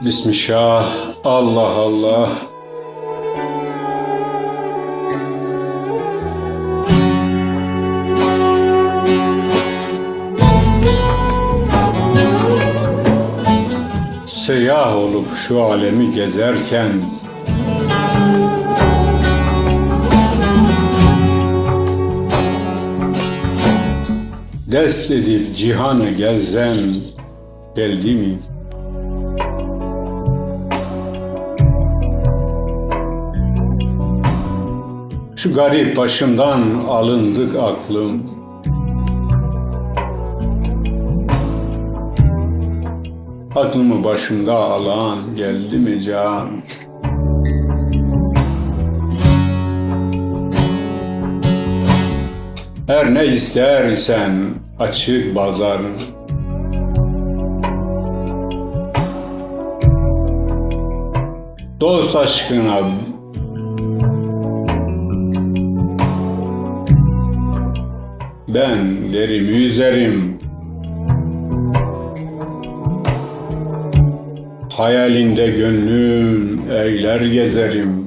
Bismillah, Allah Allah. Seyyah olup şu alemi gezerken Dest edip cihanı gezen geldi mi? Şu garip başımdan alındık aklım Aklımı başımda alan geldi mi can? Her ne istersen açık bazar Dost aşkına Ben derimi üzerim Hayalinde gönlüm eyler gezerim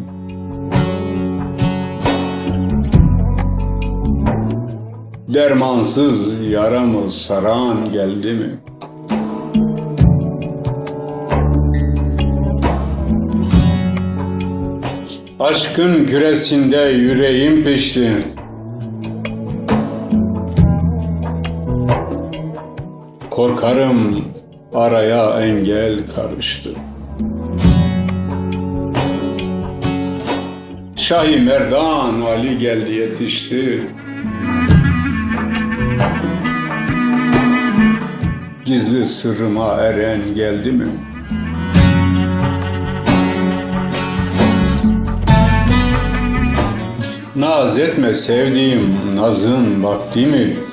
Dermansız yaramı saran geldi mi? Aşkın küresinde yüreğim pişti. Korkarım araya engel karıştı. Şahi Merdan Ali geldi yetişti. Gizli sırrıma eren geldi mi? Naz etme sevdiğim nazın vakti mi?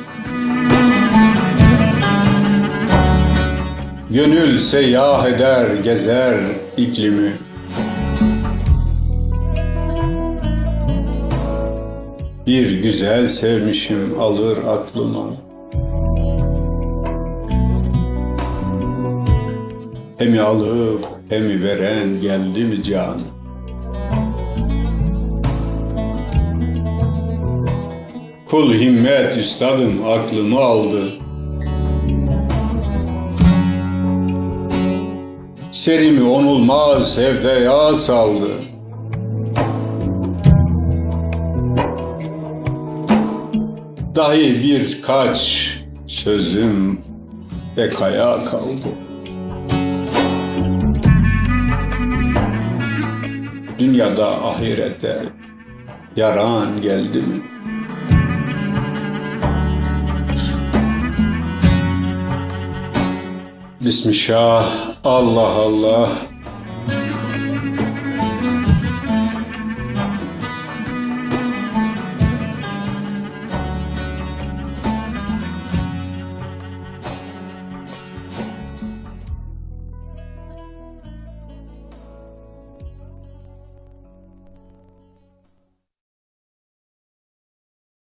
Gönül seyyah eder gezer iklimi Bir güzel sevmişim alır aklıma Hemi alıp hemi veren geldi mi can? Kul himmet üstadım aklımı aldı. Serimi onulmaz sevdaya saldı. Dahi birkaç sözüm bekaya kaldı. Dünyada ahirette yaran geldi mi? Bismillah, Allah Allah.